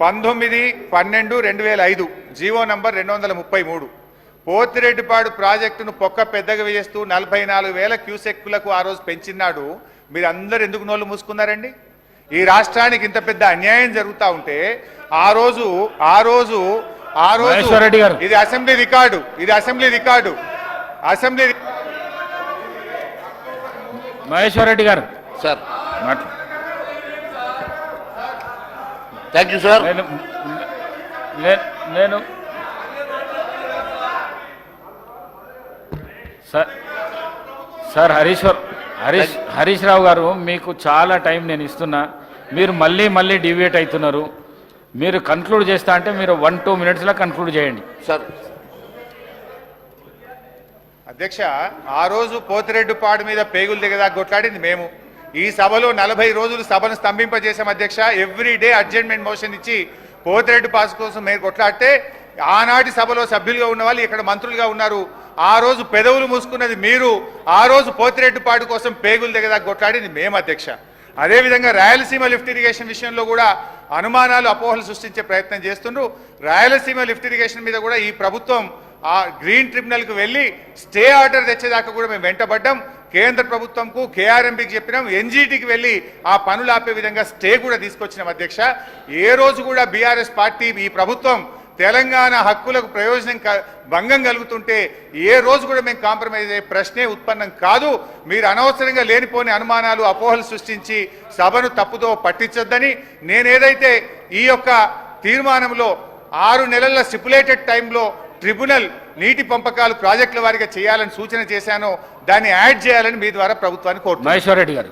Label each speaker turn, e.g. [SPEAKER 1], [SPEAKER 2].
[SPEAKER 1] పంతొమ్మిది పన్నెండు రెండు వేల ఐదు. జీవో నంబర్ రెండు వందల ముప్పై మూడు. పోతిరెడ్డిపాడు ప్రాజెక్టును పొక్క పెద్దగా వేస్తూ నలభై నాలుగు వేల క్యూసెక్కులకు ఆ రోజు పెంచినాడు. మీరు అందరు ఎందుకు నోళ్ళు మూసుకున్నారండి? ఈ రాష్ట్రానికి ఇంత పెద్ద అన్యాయం జరుగుతూ ఉంటే ఆ రోజు ఆ రోజు ఆ రోజు
[SPEAKER 2] మహేశ్వర్ రెడ్డి గారు.
[SPEAKER 1] ఇది అసెంబ్లీ రికార్డు ఇది assembly record. Assembly
[SPEAKER 2] Maheshwar Reddy గారు.
[SPEAKER 3] సార్.
[SPEAKER 2] మాట్లా-
[SPEAKER 3] థ్యాంక్ యూ సార్
[SPEAKER 2] నేను నేను సార్ సార్ హరీశ్వర్ హరీష్ హరీష్ రావు గారు మీకు చాలా టైం నేను ఇస్తున్నా. మీరు మళ్ళీ మళ్ళీ డివియేట్ అవుతున్నారు. మీరు కన్క్లూడ్ చేస్తా అంటే మీరు వన్ టూ మినిట్స్లో కన్క్లూడ్ చేయండి.
[SPEAKER 3] సార్
[SPEAKER 1] అధ్యక్ష ఆ రోజు పోతిరెడ్డిపాడు మీద పేగులు దిగదా కొట్లాడింది మేము. ఈ సభలో నలభై రోజులు సభను స్తంభింపజేసాం అధ్యక్ష. ఎవ్రీ డే అడ్జర్న్మెంట్ మోషన్ ఇచ్చి పోతిరెడ్డి పాస్ కోసం మీరు కొట్లాడితే ఆనాటి సభలో సభ్యులుగా ఉన్న వాళ్ళు ఇక్కడ మంత్రులుగా ఉన్నారు. ఆ రోజు పెదవులు మూసుకున్నది మీరు ఆ రోజు పోతిరెడ్డి పాటు కోసం పేగులు దగ్గర కొట్లాడింది మేము అధ్యక్ష. అదేవిధంగా రాయలసీమ లిఫ్ట్ ఇరిగేషన్ విషయంలో కూడా అనుమానాలు అపోహలు సృష్టించే ప్రయత్నం చేస్తుండ్రు. రాయలసీమ లిఫ్ట్ ఇరిగేషన్ మీద కూడా ఈ ప్రభుత్వం ఆ గ్రీన్ ట్రిబ్యునల్కి వెళ్ళి స్టే ఆర్డర్ తెచ్చేదాకా కూడా మేము వెంటబడ్డాం. కేంద్ర ప్రభుత్వంకు కేఆర్ఎంబికి చెప్పినాం ఎన్జీటీకి వెళ్ళి ఆ పనులు ఆపే విధంగా స్టే కూడా తీసుకొచ్చినాం అధ్యక్ష. ఏ రోజు కూడా బీఆర్ఎస్ పార్టీ ఈ ప్రభుత్వం తెలంగాణ హక్కులకు ప్రయోజనం క- భంగం కలుగుతుంటే ఏ రోజు కూడా మేము కాంప్రమైజ్ అయ్యే ప్రశ్నే ఉత్పన్నం కాదు. మీరు అనవసరంగా లేనిపోని అనుమానాలు అపోహలు సృష్టించి సభను తప్పుదో పట్టించొద్దని నేనేదైతే ఈ యొక్క తీర్మానంలో ఆరు నెలల స్టిపులేటెడ్ టైంలో ట్రిబ్యునల్ నీటి పంపకాలు ప్రాజెక్టుల వారిగా చేయాలని సూచన చేశానో దాన్ని యాడ్ చేయాలని మీ ద్వారా ప్రభుత్వాన్ని కోరుతున్నాను.
[SPEAKER 2] మహేశ్వర్ రెడ్డి గారు.